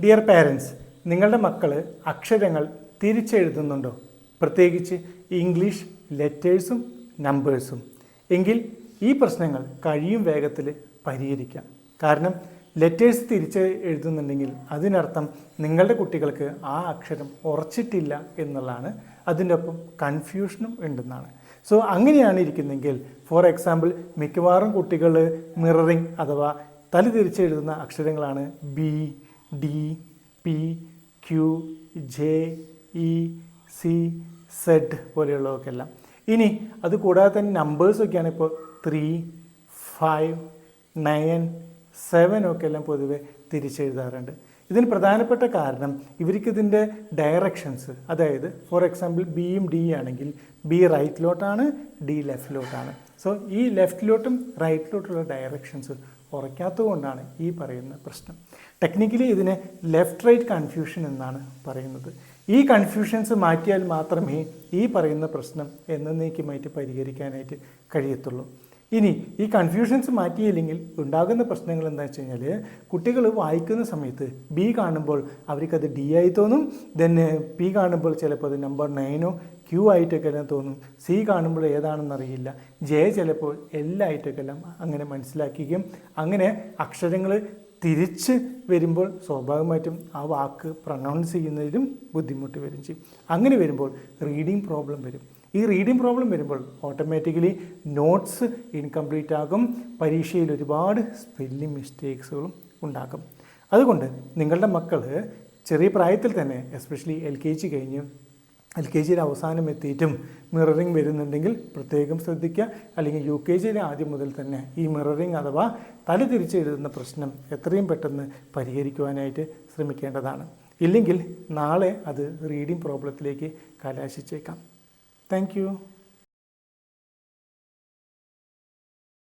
Dear parents നിങ്ങളുടെ മക്കൾ അക്ഷരങ്ങൾ തിരിച്ചെഴുതുന്നുണ്ടോ? പ്രത്യേകിച്ച് ഇംഗ്ലീഷ് ലെറ്റേഴ്സും നമ്പേഴ്സും എങ്കിൽ ഈ പ്രശ്നങ്ങൾ കഴിയും വേഗത്തിൽ പരിഹരിക്കാം. കാരണം ലെറ്റേഴ്സ് തിരിച്ച് എഴുതുന്നുണ്ടെങ്കിൽ അതിനർത്ഥം നിങ്ങളുടെ കുട്ടികൾക്ക് ആ അക്ഷരം ഉറച്ചിട്ടില്ല എന്നുള്ളതാണ്. അതിന്റെ ഒപ്പം കൺഫ്യൂഷനും ഉണ്ടെന്നാണ്. സോ അങ്ങനെയാണ് ഇരിക്കുന്നെങ്കിൽ ഫോർ എക്സാമ്പിൾ മിക്കവാറും കുട്ടികൾ മിററിങ് അഥവാ തല തിരിച്ചെഴുതുന്ന അക്ഷരങ്ങളാണ് B D P Q J E C Z പോലെയുള്ളതൊക്കെ എല്ലാം ഇനി അത് കൂടാതെ തന്നെ നമ്പേഴ്സൊക്കെയാണ് ഇപ്പോൾ ത്രീ ഫൈവ് നയൻ സെവൻ ഒക്കെ എല്ലാം പൊതുവെ തിരിച്ചെഴുതാറുണ്ട്. ഇതിന് പ്രധാനപ്പെട്ട കാരണം ഇവർക്കിതിന്റെ ഡയറക്ഷൻസ് അതായത് ഫോർ എക്സാമ്പിൾ ബിയും ഡി ആണെങ്കിൽ ബി റൈറ്റിലോട്ടാണ് ഡി ലെഫ്റ്റിലോട്ടാണ് സോ ഈ ലെഫ്റ്റിലോട്ടും റൈറ്റിലോട്ടുള്ള ഡയറക്ഷൻസ് ഉറയ്ക്കാത്തതുകൊണ്ടാണ് ഈ പറയുന്ന പ്രശ്നം. ടെക്നിക്കലി ഇതിനെ ലെഫ്റ്റ് റൈറ്റ് കൺഫ്യൂഷൻ എന്നാണ് പറയുന്നത്. ഈ കൺഫ്യൂഷൻസ് മാറ്റിയാൽ മാത്രമേ ഈ പറയുന്ന പ്രശ്നം എന്നേക്കുമായിട്ട് പരിഹരിക്കാനായിട്ട് കഴിയത്തുള്ളൂ. ഇനി ഈ കൺഫ്യൂഷൻസ് മാറ്റിയില്ലെങ്കിൽ ഉണ്ടാകുന്ന പ്രശ്നങ്ങൾ എന്താ വെച്ച് കഴിഞ്ഞാൽ കുട്ടികൾ വായിക്കുന്ന സമയത്ത് ബി കാണുമ്പോൾ അവർക്കത് ഡി ആയി തോന്നും. ദെൻ പി കാണുമ്പോൾ ചിലപ്പോൾ അത് നമ്പർ നയനോ ക്യൂ ആയിട്ടൊക്കെ എല്ലാം തോന്നും. സി കാണുമ്പോൾ ഏതാണെന്ന് അറിയില്ല ജെ ചിലപ്പോൾ എല്ലായിട്ടൊക്കെല്ലാം അങ്ങനെ മനസ്സിലാക്കിക്കും അങ്ങനെ അക്ഷരങ്ങൾ തിരിച്ച് വരുമ്പോൾ സ്വാഭാവികമായിട്ടും ആ വാക്ക് പ്രൊണൗൺസ് ചെയ്യുന്നതിലും ബുദ്ധിമുട്ട് വരും ചെയ്യും. അങ്ങനെ വരുമ്പോൾ റീഡിങ് പ്രോബ്ലം വരും. ഈ റീഡിംഗ് പ്രോബ്ലം വരുമ്പോൾ ഓട്ടോമാറ്റിക്കലി നോട്ട്സ് ഇൻകംപ്ലീറ്റ് ആകും. പരീക്ഷയിൽ ഒരുപാട് സ്പെല്ലിംഗ് മിസ്റ്റേക്സുകളും ഉണ്ടാക്കും അതുകൊണ്ട് നിങ്ങളുടെ മക്കൾ ചെറിയ പ്രായത്തിൽ തന്നെ എസ്പെഷ്യലി എൽ കെ ജി കഴിഞ്ഞ് എൽ കെ ജിയുടെ അവസാനം എത്തിയിട്ടും മിററിംഗ് വരുന്നുണ്ടെങ്കിൽ പ്രത്യേകം ശ്രദ്ധിക്കുക. അല്ലെങ്കിൽ യു കെ ജിയിലെ ആദ്യം മുതൽ തന്നെ ഈ മിററിംഗ് അഥവാ തല എഴുതുന്ന പ്രശ്നം എത്രയും പെട്ടെന്ന് പരിഹരിക്കുവാനായിട്ട് ശ്രമിക്കേണ്ടതാണ്. ഇല്ലെങ്കിൽ നാളെ അത് റീഡിംഗ് പ്രോബ്ലത്തിലേക്ക് കലാശിച്ചേക്കാം. താങ്ക്.